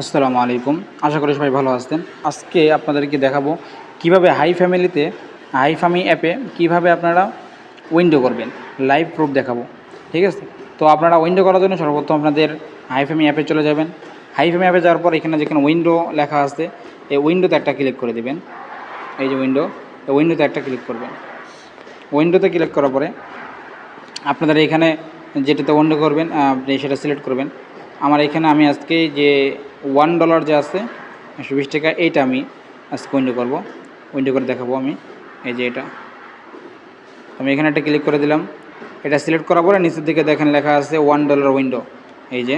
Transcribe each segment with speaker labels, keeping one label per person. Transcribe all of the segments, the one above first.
Speaker 1: আসসালামু আলাইকুম। আশা করি সবাই ভালো আছেন। আজকে আপনাদেরকে দেখাবো কীভাবে হাই ফ্যামিলিতে, হাই ফামি অ্যাপে কীভাবে আপনারা উইন্ডো করবেন। লাইভ প্রুফ দেখাবো। ঠিক আছে? তো আপনারা উইন্ডো করার জন্য সর্বপ্রথম আপনাদের হাই ফামি অ্যাপে চলে যাবেন। হাই ফামি অ্যাপে যাওয়ার পর এখানে যেখানে উইন্ডো লেখা আছে, এই উইন্ডোতে একটা ক্লিক করে দেবেন। এই যে উইন্ডো, এই উইন্ডোতে একটা ক্লিক করবেন। উইন্ডোতে ক্লিক করার পরে আপনাদের এখানে যেটাতে উইন্ডো করবেন আপনি সেটা সিলেক্ট করবেন। আমার এখানে আমি আজকে যে ওয়ান ডলার যে আছে, একশো বিশ টাকা, এইটা আমি আজকে উইন্ডো করব। উইন্ডো করে দেখাবো আমি। এই যে এটা। আমি এখানে একটা ক্লিক করে দিলাম। এটা সিলেক্ট করার পরে নিচের দিকে দেখেন লেখা আছে ওয়ান ডলার উইন্ডো এই যে,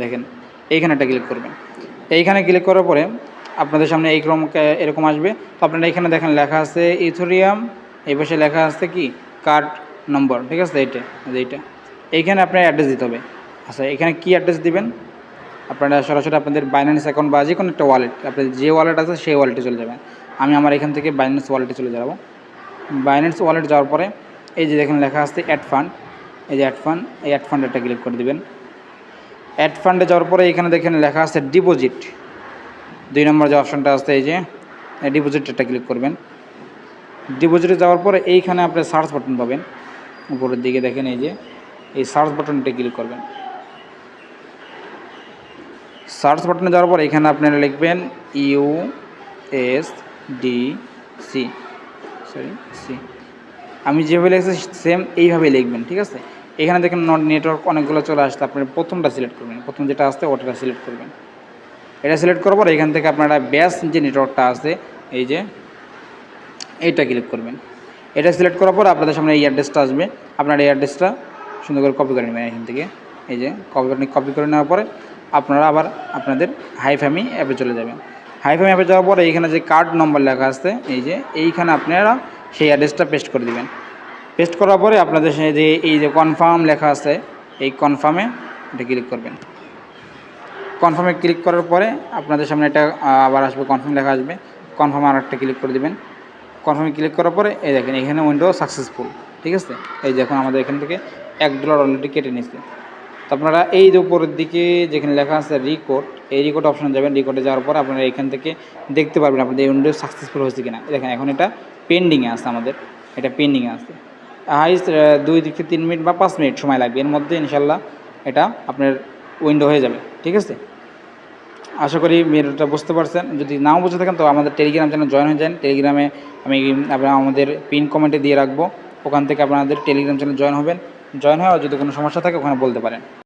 Speaker 1: দেখেন, এইখানে একটা ক্লিক করবেন। এইখানে ক্লিক করার পরে আপনাদের সামনে এই ক্রম, এরকম আসবে। তো আপনারা এখানে দেখেন লেখা আছে ইথোরিয়াম এই পাশে লেখা আছে কি? কার্ড নম্বর ঠিক আছে? এইটা এইটা। এইখানে আপনার অ্যাড্রেস দিতে হবে। আচ্ছা এখানে কি অ্যাড্রেস দিবেন? আপনারা সরাসরি আপনাদের বাইন্যান্স অ্যাকাউন্ট বা যে কোনো একটা ওয়ালেট আপনাদের যে ওয়ালেট আছে সেই ওয়ালেটে চলে যাবেন। আমি আমার এখান থেকে বাইন্যান্স ওয়ালেটে চলে যাব। বাইন্যান্স ওয়ালেট যাওয়ার পরে, এই যে দেখেন লেখা আছে অ্যাড ফান্ড এই যে অ্যাড ফান্ড এই অ্যাড ফান্ড একটা ক্লিক করে দিবেন। অ্যাড ফান্ডে যাওয়ার পরে এখানে দেখেন লেখা আছে ডিপোজিট দুই নম্বর যে অপশনটা আছে, এই যে ডিপোজিটটা ক্লিক করবেন। ডিপোজিটে যাওয়ার পরে এইখানে আপনি সার্চ বাটন পাবেন। উপরের দিকে দেখেন এই যে, এই সার্চ বাটনটা ক্লিক করবেন। সার্চ বাটনে যাওয়ার পর এখানে আপনারা লিখবেন U S D C, sorry, C. আমি যেভাবে লিখেছি সেম এইভাবে লিখবেন, ঠিক আছে? এখানে দেখেন নেটওয়ার্ক অনেকগুলো চলে আসছে আপনার প্রথমটা সিলেক্ট করবেন, প্রথম যেটা আসছে ওটা সিলেক্ট করবেন। এটা সিলেক্ট করার পর এখান থেকে আপনারা ব্যাস যে নেটওয়ার্কটা আছে, এই যে এইটা ক্লিক করবেন। এটা সিলেক্ট করার পর আপনাদের সামনে এই অ্যাড্রেসটা আসবে। আপনার এই অ্যাড্রেসটা সুন্দর করে কপি করে নেবেন এখান থেকে। এই যে কপি করে কপি করে নেওয়ার পরে আপনারা আবার আপনাদের হাই ফ্যামি অ্যাপে চলে যাবেন। হাই ফ্যামি অ্যাপে যাওয়ার পরে এইখানে যে কার্ড নম্বর লেখা আছে, এই যে এইখানে আপনারা সেই অ্যাড্রেসটা পেস্ট করে দিবেন। পেস্ট করার পরে আপনাদের যে এই যে কনফার্ম লেখা আছে, এই কনফার্মে এটা ক্লিক করবেন। কনফার্মে ক্লিক করার পরে আপনাদের সামনে এটা আবার আসবে কনফার্ম লেখা আসবে। কনফার্ম আর একটা ক্লিক করে দেবেন। কনফার্মে ক্লিক করার পরে এই দেখেন, এখানে উইন্ডো সাকসেসফুল ঠিক আছে? এই দেখুন, আমাদের এখান থেকে এক ডলার অলরেডি কেটে নিচ্ছে আপনারা এই যে উপরের দিকে যেখানে লেখা আছে রিকোড এই রিকোড অপশনে যাবেন। রিকোডে যাওয়ার পর আপনারা এখান থেকে দেখতে পারবেন আপনাদের এই উইন্ডো সাকসেসফুল হয়েছে কিনা। দেখেন, এখন এটা পেন্ডিংয়ে আছে আমাদের। এটা পেন্ডিংয়ে আছে। হাইস্ট দুই থেকে তিন মিনিট বা পাঁচ মিনিট সময় লাগবে। এর মধ্যে ইনশাল্লাহ এটা আপনার উইন্ডো হয়ে যাবে। ঠিক আছে? আশা করি মেয়েটা বুঝতে পারছেন। যদি নাও বুঝতে থাকেন, তো আমাদের টেলিগ্রাম চ্যানেল জয়েন হয়ে যান। টেলিগ্রামে আমি আপনার আমাদের পিন কমেন্টে দিয়ে রাখব। ওখান থেকে আপনাদের টেলিগ্রাম চ্যানেল জয়েন হবেন। জয়েন হয়ে যদি কোনো সমস্যা থাকে, ওখানে বলতে পারেন।